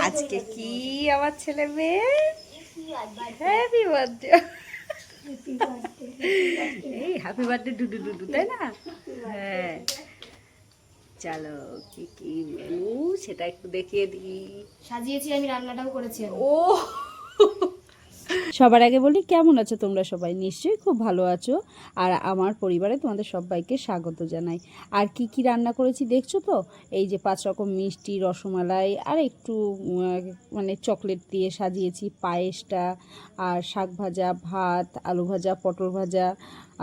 আজকে কি আমার ছেলে মেয়ে? হ্যাপি বার্থডে এই হ্যাপি বার্থডে ডুডু ডুডু তাই না? হ্যাঁ। চলো কি কি মেনু সেটা একটু দেখিয়ে দিই। সাজিয়েছি আমি রান্নাটাও করেছি ও সবার আগে বলি, কেমন আছো তোমরা সবাই? নিশ্চয়ই খুব ভালো আছো। আর আমার পরিবারে তোমাদের সবাইকে স্বাগত জানাই। আর কি কি রান্না করেছি দেখছ তো? এই যে পাঁচ রকম মিষ্টি, রসমালাই, আর একটু মানে চকলেট দিয়ে সাজিয়েছি, পায়েসটা, আর শাক ভাজা, ভাত, আলু ভাজা, পটল ভাজা,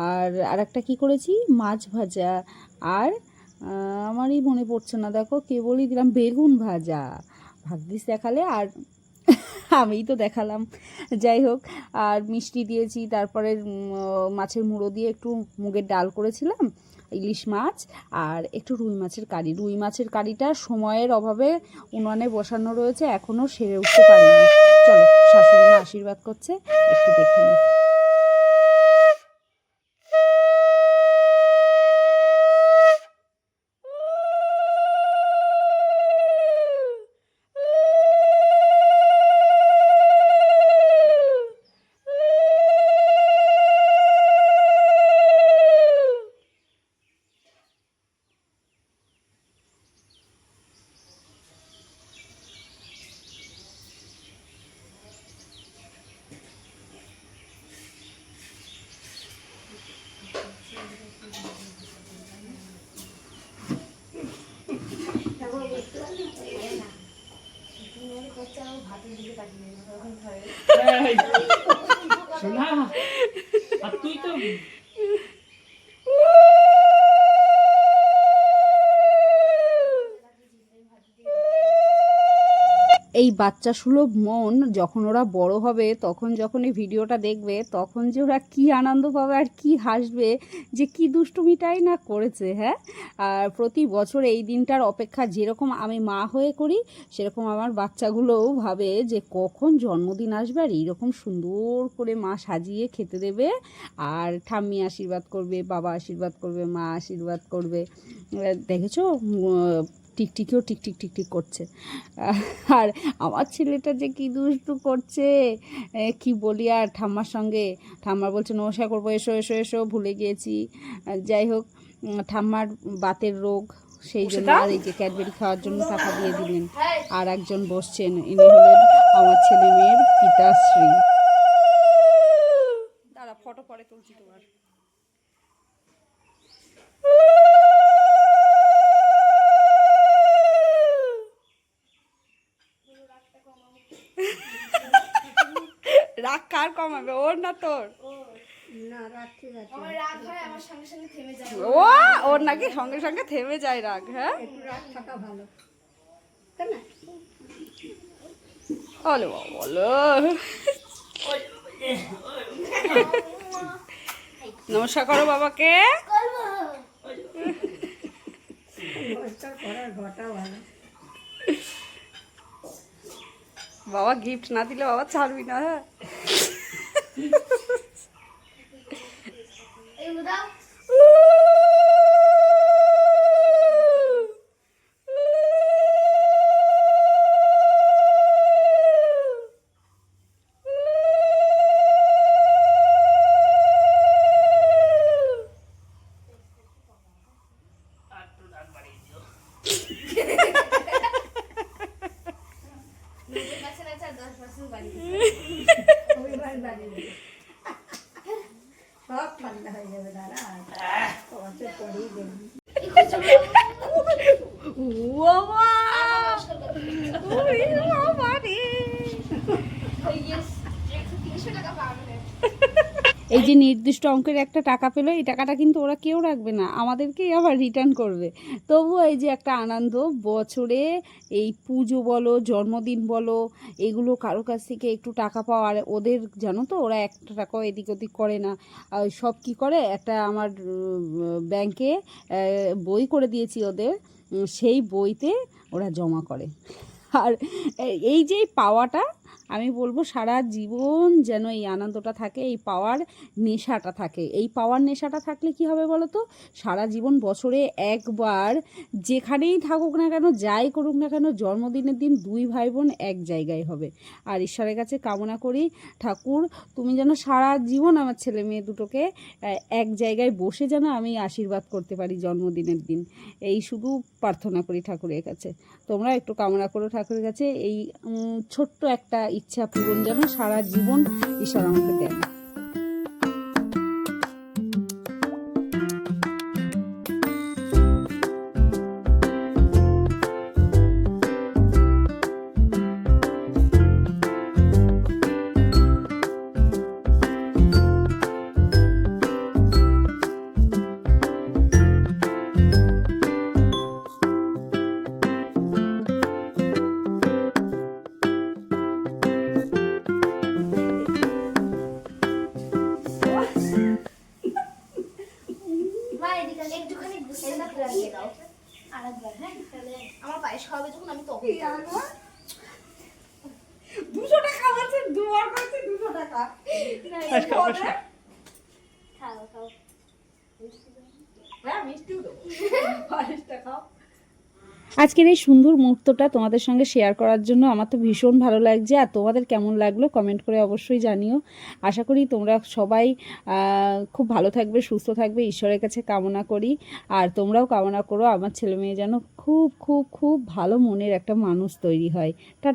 আর আর একটা কী করেছি? মাছ ভাজা, আর আমারই মনে পড়ছে না, দেখো, কেবলই দিলাম বেগুন ভাজা। ভাগ্যিস দেখালে, আর আমিই তো দেখালাম। যাই হোক, আর মিষ্টি দিয়েছি, তারপরে মাছের মুড়ো দিয়ে একটু মুগের ডাল করেছিলাম, ইলিশ মাছ, আর একটু রুই মাছের কারি। রুই মাছের কারিটা সময়ের অভাবে উনানে বসানো রয়েছে এখনও সেরে উঠতে পারিনি। চলো, শাশুড়ি মা আশীর্বাদ করছে, একটু দেখে নিই। শোনা আর তুই এই বাচ্চা সুলভ মন যখন ওরা বড় হবে, তখন যখন এই ভিডিওটা দেখবে, তখন যে ওরা কি আনন্দ পাবে আর কি হাসবে, যে কি দুষ্টুমিটাই না করেছে হ্যাঁ? আর প্রতি বছর এই দিনটার অপেক্ষা যেরকম আমি মা হয়ে করি, সেরকম আমার বাচ্চাগুলোও ভাবে যে কখন জন্মদিন আসবে আর এইরকম সুন্দর করে মা সাজিয়ে খেতে দেবে আর ঠাম্মি আশীর্বাদ করবে, বাবা আশীর্বাদ করবে, মা আশীর্বাদ করবে। দেখেছ? টিকটিকিও টিকটিক টিকটিক করছে। আর আমার ছেলেটা যে কি দুষ্টু করছে কি বলি আর ঠাম্মার সঙ্গে? ঠাম্মা বলছে নমস্কার করব এসো এসো এসো ভুলে গিয়েছি। যাই হোক ঠাম্মার বাতের রোগ সেই জন্য আর এই যে ক্যাডবেরি খাওয়ার জন্য টাকা দিয়ে দিলেন। আর একজন বসছেন ইনি হলেন আমার ছেলে মেয়ের পিতাশ্রী। দাঁড়া ফটো পরে তুলছি তোমার। রাগ কার কমাবে? ওর না তোর? আমার রাগ হয় আমার সঙ্গে সঙ্গে থেমে যায়। ও ওর নাকি সঙ্গে সঙ্গে থেমে যায় রাগ হ্যাঁ? বলো বাবা, বলো নমস্কার করো বাবাকে। বাবা গিফট না দিলে বাবা ছাড়বি না হ্যাঁ এগুলো দাও নব্বই পার্সেন্ট আছে আর দশ পার্সেন্ট বাড়ি বাবা ওরে বাবা রে তিনশো টাকা পাবে এই যে নির্দিষ্ট অঙ্কের একটা টাকা পেল, এই টাকাটা কিন্তু ওরা কেউ রাখবে না আমাদেরকেই আবার রিটার্ন করবে। তবুও এই যে একটা আনন্দ, বছরে এই পুজো বলো, জন্মদিন বলো, এগুলো কারও কাছ থেকে একটু টাকা পাওয়া আর ওদের জানো তো, ওরা একটা টাকাও এদিক ওদিক করে না। সব কি করে, একটা আমার ব্যাংকে বই করে দিয়েছি ওদের সেই বইতে ওরা জমা করে। আর এই যে পাওয়াটা আমি বলব সারা জীবন যেন এই আনন্দটা থাকে, এই পাওয়ার নেশাটা থাকে। এই পাওয়ার নেশাটা থাকলে কি হবে বলো তো সারা জীবন বছরে একবার যেখানেই থাকুক না কেন, যাই করুক না কেন, জন্মদিনের দিন দুই ভাই বোন এক জায়গায় হবে। আর ঈশ্বরের কাছে কামনা করি, ঠাকুর, তুমি যেন সারা জীবন আমার ছেলে মেয়ে দুটোকে এক জায়গায় বসে যেন আমি আশীর্বাদ করতে পারি জন্মদিনের দিন। এই শুধু প্রার্থনা করি ঠাকুরের কাছে। তোমরা একটু কামনা করো ঠাকুরের কাছে। এই ছোট্ট একটা ইচ্ছা পূরণ যেন সারা জীবন ঈশ্বর আমাকে দেন। এদিকে একটুখানি দাও। আরেকবার হ্যাঁ? তাহলে আমার পায়েস খাওয়াবে যখন আমি তখন। দুশো টাকা আছে দুবার করেছে দুশো টাকা। খাও খাও। হ্যাঁ মিষ্টিও দেবো। পায়েসটা খাও। আজকের এই সুন্দর মুহূর্তটা তোমাদের সঙ্গে শেয়ার করার জন্য আমার তো ভীষণ ভালো লাগছে। আর তোমাদের কেমন লাগল কমেন্ট করে অবশ্যই জানিও। আশা করি তোমরা সবাই খুব ভালো থাকবে, সুস্থ থাকবে, ঈশ্বরের কাছে কামনা করি। আর তোমরাও কামনা করো, আমার ছেলে মেয়ে যেন খুব খুব খুব ভালো মনের একটা মানুষ তৈরি হয়। টা